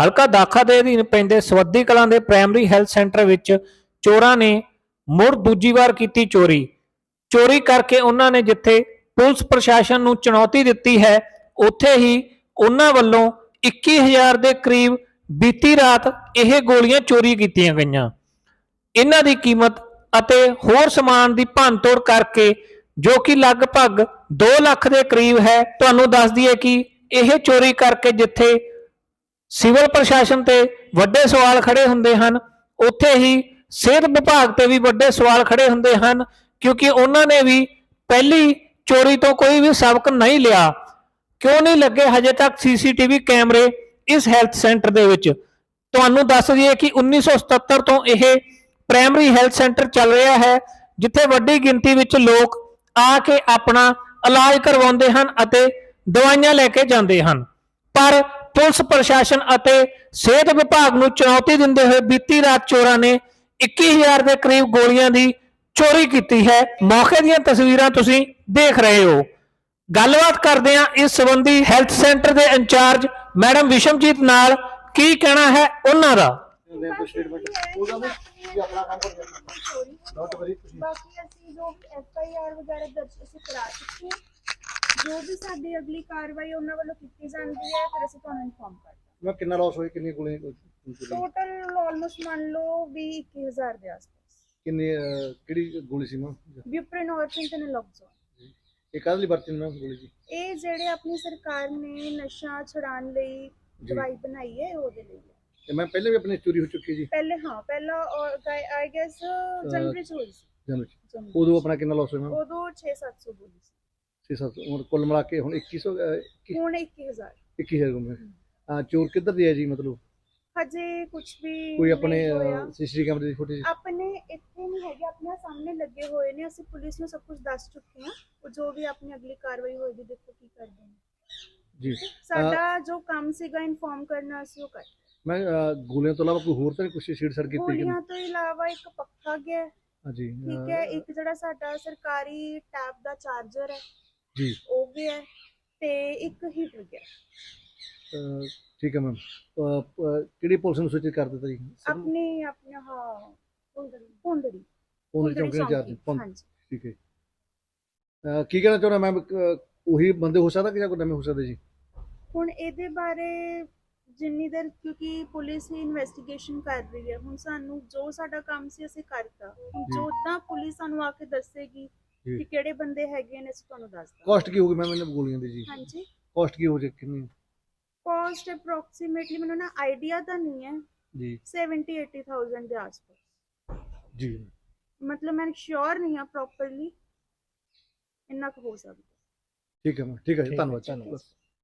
ਹਲਕਾ ਦਾਖਾ ਦੇ ਅਧੀਨ ਪੈਂਦੇ ਸਵੱਦੀ ਕਲਾਂ ਦੇ ਪ੍ਰਾਇਮਰੀ ਹੈਲਥ ਸੈਂਟਰ ਵਿੱਚ ਚੋਰਾਂ ਨੇ ਮੁੜ ਦੂਜੀ ਵਾਰ ਕੀਤੀ ਚੋਰੀ। ਚੋਰੀ ਕਰਕੇ ਉਹਨਾਂ ਨੇ ਜਿੱਥੇ ਪੁਲਿਸ ਪ੍ਰਸ਼ਾਸਨ ਨੂੰ ਚੁਣੌਤੀ ਦਿੱਤੀ ਹੈ, ਉੱਥੇ ਹੀ ਉਹਨਾਂ ਵੱਲੋਂ 21000 ਦੇ ਕਰੀਬ ਬੀਤੀ ਰਾਤ ਇਹ ਗੋਲੀਆਂ ਚੋਰੀ ਕੀਤੀਆਂ ਗਈਆਂ। ਇਹਨਾਂ ਦੀ ਕੀਮਤ ਅਤੇ ਹੋਰ ਸਮਾਨ ਦੀ ਭੰਨਤੋੜ ਕਰਕੇ, ਜੋ ਕਿ ਲਗਭਗ 2 ਲੱਖ ਦੇ ਕਰੀਬ ਹੈ, ਤੁਹਾਨੂੰ ਦੱਸ ਦਈਏ ਕਿ ਇਹ ਚੋਰੀ ਕਰਕੇ ਜਿੱਥੇ ਸਿਵਲ ਪ੍ਰਸ਼ਾਸਨ ਤੇ ਵੱਡੇ ਸਵਾਲ ਖੜੇ ਹੁੰਦੇ ਹਨ। ਉੱਥੇ ਹੀ ਸਿਹਤ ਵਿਭਾਗ ਤੇ ਵੀ ਵੱਡੇ ਸਵਾਲ ਖੜੇ ਹੁੰਦੇ ਹਨ, ਕਿਉਂਕਿ ਉਹਨਾਂ ਨੇ ਵੀ ਪਹਿਲੀ ਚੋਰੀ ਤੋਂ ਕੋਈ ਵੀ ਸਬਕ ਨਹੀਂ ਲਿਆ। ਕਿਉਂ ਨਹੀਂ ਲੱਗੇ ਹਜੇ ਤੱਕ ਸੀਸੀਟੀਵੀ ਕੈਮਰੇ ਇਸ ਹੈਲਥ ਸੈਂਟਰ ਦੇ ਵਿੱਚ? ਤੁਹਾਨੂੰ ਦੱਸ ਦਈਏ ਕਿ 1977 ਤੋਂ ਇਹ ਪ੍ਰਾਇਮਰੀ ਹੈਲਥ ਸੈਂਟਰ ਚੱਲ ਰਿਹਾ ਹੈ, ਜਿੱਥੇ ਵੱਡੀ ਗਿਣਤੀ ਵਿੱਚ ਲੋਕ ਆ ਕੇ ਆਪਣਾ ਇਲਾਜ ਕਰਵਾਉਂਦੇ ਹਨ ਅਤੇ ਦਵਾਈਆਂ ਲੈ ਕੇ ਜਾਂਦੇ ਹਨ। ਪਰ ਪੁਲਿਸ ਪ੍ਰਸ਼ਾਸਨ ਅਤੇ ਸਿਹਤ ਵਿਭਾਗ ਨੂੰ ਚੁਣੌਤੀ ਦਿੰਦੇ ਹੋਏ ਬੀਤੀ ਰਾਤ ਚੋਰਾਂ ਨੇ 21000 ਦੇ ਕਰੀਬ ਗੋਲੀਆਂ ਦੀ ਚੋਰੀ ਕੀਤੀ ਹੈ। ਮੌਕੇ ਦੀਆਂ ਤਸਵੀਰਾਂ ਤੁਸੀਂ ਦੇਖ ਰਹੇ ਹੋ। ਗੱਲਬਾਤ ਕਰਦੇ ਹਾਂ ਇਸ ਸੰਬੰਧੀ ਹੈਲਥ ਸੈਂਟਰ ਦੇ ਇੰਚਾਰਜ ਮੈਡਮ ਵਿਸ਼ਮਜੀਤ ਨਾਲ ਕੀ ਕਹਿਣਾ ਹੈ ਉਹਨਾਂ ਦਾ। ਬਾਕੀ ਅਸੀਂ ਜੋ ਵੀ ਵਗੈਰਾ ਦਰਜ ਅਸੀਂ ਕਰਾ ਚੁੱਕੇ ਜੋ ਵੀ ਸਾਡੀ ਅਗਲੀ ਕਾਰਵਾਈ ਉਹਨਾਂ ਵੱਲੋਂ ਕੀਤੀ ਜਾਂਦੀ ਹੈ ਫਿਰ ਅਸੀਂ ਤੁਹਾਨੂੰ ਇਨਫੋਰਮ ਕਰ ਦਾਂਗੇ। ਮੈਂ ਕਿੰਨਾ ਲਾਸ ਹੋਇਆ ਕਿੰਨੀ ਚੋਰੀ? ਟੋਟਲ ਆਲਮੋਸਟ ਮੰਨ ਲਓ ਵੀ 21000 ਦੇ ਆਸ-ਪਾਸ। ਕਿੰਨੀ ਅਹ, ਕਿਹੜੀ ਗੋਲੀ ਸੀ ਮੈਂ ਬਿਊਪਰੇਨੋਰਫਿਨ ਤੇ ਨਲੋਕਜ਼ੋਨ ਇਹ ਕਾਹਦੇ ਲਈ ਵਰਤੀ ਮੈਂ ਗੋਲੀ ਜੀ ਇਹ ਜਿਹੜੇ ਆਪਣੀ ਸਰਕਾਰ ਨੇ ਨਸ਼ਾ ਛੁਡਾਉਣ ਲਈ ਦਵਾਈ ਬਣਾਈ ਹੈ ਉਹਦੇ ਲਈ ਹੈ। ਤੇ ਮੈਂ ਪਹਿਲੇ ਵੀ ਆਪਣੀ ਚੋਰੀ ਹੋ ਚੁੱਕੀ ਜੀ। ਪਹਿਲੇ ਹਾਂ ਪਹਿਲਾ ਆਈ ਗੈਸ ਜਨਵਰੀ ਚ ਹੋਈ ਸੀ। ਜਨਵਰੀ ਚ। ਜਨਵਰੀ। ਉਦੋਂ ਆਪਣਾ ਕਿੰਨਾ ਲਾਸ ਹੋਇਆ? ਮੈਂ ਉਦੋਂ 6-700 ਬੋਲੀ ਸੀ। 6-7 ਹੁਣ ਕੁੱਲ ਮਿਲਾ ਕੇ ਹੁਣ 2100 ਅਹ, ਇੱਕੀ- ਹੁਣ 21000 21000 ਗੁੰਮੇ ਆ ਚੋਰ ਕਿੱਧਰ ਦੀ ਹੈ ਜੀ ਮਤਲਬ? ਹਜੇ ਕੁਝ ਵੀ ਕੋਈ ਆਪਣੇ ਨਹੀਂ ਹੋਇਆ। ਸੀਸੀਟੀਵੀ ਕੈਮਰੇ ਦੀ ਫੁਟੇਜ? ਆਪਣੇ ਇੱਥੇ ਨਹੀਂ ਹੈਗੇ ਆਪਣੇ ਸਾਹਮਣੇ ਲੱਗੇ ਹੋਏ ਨੇ। ਅਸੀਂ ਪੁਲਿਸ ਨੂੰ ਸਭ ਕੁਝ ਦੱਸ ਚੁੱਕੇ ਹਾਂ। ਉਹ ਜੋ ਵੀ ਆਪਣੀ ਅਗਲੀ ਕਾਰਵਾਈ ਹੋਏਗੀ ਦੇਖੋ ਕੀ ਕਰਦੇ ਨੇ। ਜੀ। ਸਾਡਾ ਜੋ ਕੰਮ ਸੀਗਾ ਇਨਫੋਰਮ ਕਰਨਾ ਅਸੀਂ ਉਹ ਕਰ ਮੈਂ ਅਹ, ਗੋਲੀਆਂ ਤੋਂ ਇਲਾਵਾ ਕੋਈ ਹੋਰ ਤਾਂ ਨਹੀਂ ਕੁਛ ਛੇੜ ਛੜ ਕੀਤੀ ਕਿ ਗੋਲੀਆਂ ਤੋਂ ਇਲਾਵਾ ਇੱਕ ਪੱਖਾ ਗਿਆ। ਹੈ, ਹਾਂਜੀ ਠੀਕ ਹੈ? ਇੱਕ ਜਿਹੜਾ ਸਾਡਾ ਸਰਕਾਰੀ ਟੈਬ ਦਾ ਚਾਰਜਰ ਹੈ ਜੀ। ਉਹ ਗਿਆ ਤੇ ਇੱਕ ਹੀਟਰ ਗਿਆ। ਅਹ, ਠੀਕ ਹੈ ਮੈਮ ਕਿਹੜੀ ਪੁਲਿਸ ਨੂੰ ਸੂਚਿਤ ਕਰ ਦਿੱਤਾ ਜੀ? ਆਪਣੀ ਆਪਣੀ ਹਾਂ ਪੁੰਡੜੀ ਪੁਲਿਸ ਚੌਂਕੀ ਚੌਂਕੀ, ਪੁੰ- ਹਾਂਜੀ। ਠੀਕ ਹੈ। ਅਹ, ਕੀ ਕਹਿਣਾ ਚਾਹੁੰਦਾ ਮੈਮ ਉਹੀ ਬੰਦੇ ਹੋ ਸਕਦਾ ਕਿ ਜਾਂ ਕੋਈ ਨਵੇਂ ਹੋ ਸਕਦੇ ਜੀ? ਹੁਣ ਇਹਦੇ ਬਾਰੇ ਜਿੰਨੀ ਦੇਰ ਕਿਉਂਕਿ ਪੁਲਿਸ ਹੀ ਇਨਵੈਸਟੀਗੇਸ਼ਨ ਕਰ ਰਹੀ ਹੈ ਹੁਣ ਸਾਨੂੰ ਜੋ ਸਾਡਾ ਕੰਮ ਸੀ ਅਸੀਂ ਕਰਤਾ। ਹੁਣ ਜੀ। ਜੋਦਾਂ ਪੁਲਿਸ ਸਾਨੂੰ ਆ ਕੇ ਦੱਸੇਗੀ ਜੀ। ਕਿ ਕਿਹੜੇ ਬੰਦੇ ਹੈਗੇ ਨੇ ਅਸੀਂ ਤੁਹਾਨੂੰ ਦੱਸ ਦਾਂਗੇ। ਕਾਸਟ ਕੀ ਹੋਊਗੀ ਮੈਮ ਇਹਨਾਂ ਗੋਲੀਆਂ ਦੀ ਜੀ? ਹਾਂਜੀ। ਕਾਸਟ ਕੀ ਹੋ ਜੇ ਕਿੰਨੀ? ਕਾਸਟ ਅਪਰੋਕਸੀਮੇਟਲੀ ਮੈਨੂੰ ਨਾ ਆਈਡੀਆ ਤਾਂ ਨਹੀਂ ਹੈ। ਜੀ। 70 80000 ਦੇ ਆਸ-ਪਾਸ। ਜੀ। ਮਤਲਬ ਮੈਂ ਸ਼ੋਰ ਨਹੀਂ ਹਾਂ ਪ੍ਰੋਪਰਲੀ ਇੰਨਾ ਕੁ ਹੋ ਸਕਦਾ। ਠੀਕ ਹੈ ਮੈਮ ਠੀਕ ਹੈ ਜੀ ਠੀਕ ਹੈ, ਧੰਨਵਾਦ ਧੰਨਵਾਦ।